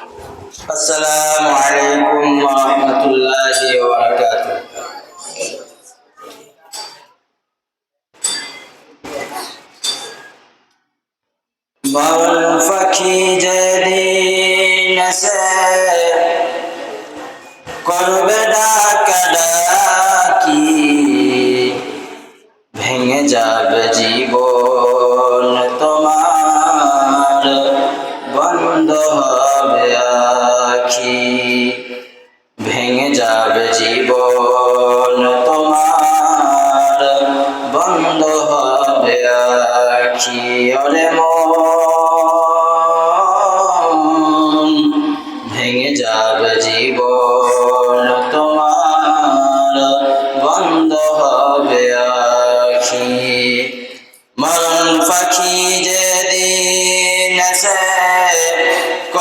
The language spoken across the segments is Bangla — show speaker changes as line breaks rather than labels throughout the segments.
السلام عليكم ورحمة الله وبركاته. باب الفقيه হবে আখি ভেঙে যাবে জীবন তোমার। বন্ধ হবে আখি মন। ভেঙে যাবে জীবন তোমার। বন্ধ হবে আখি। মরণ পাখি যেদিন আসে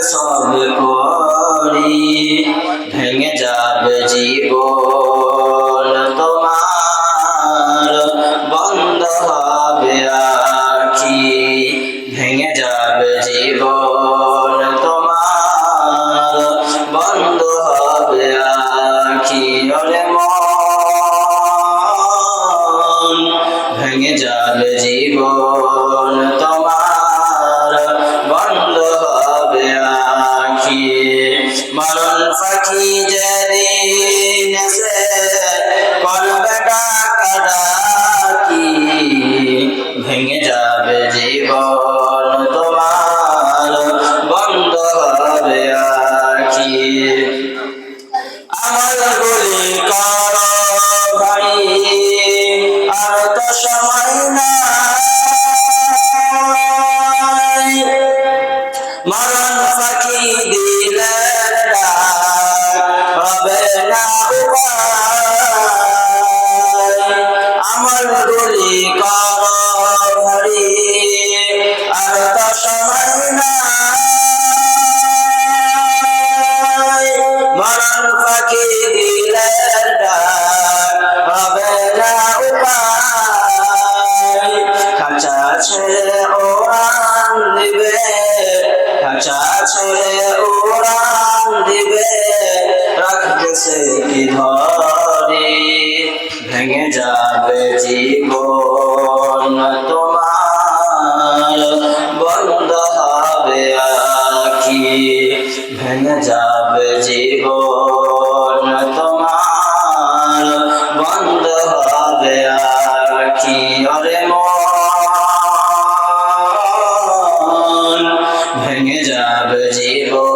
صادق সে কি ভেঙে যাবে জীবন। তোমার বন্ধ হবে আখি, ভেঙে যাবে জীবন। তোমার বন্ধ হবে আখি, ওরে মন। ভেঙে যাবে জীবন।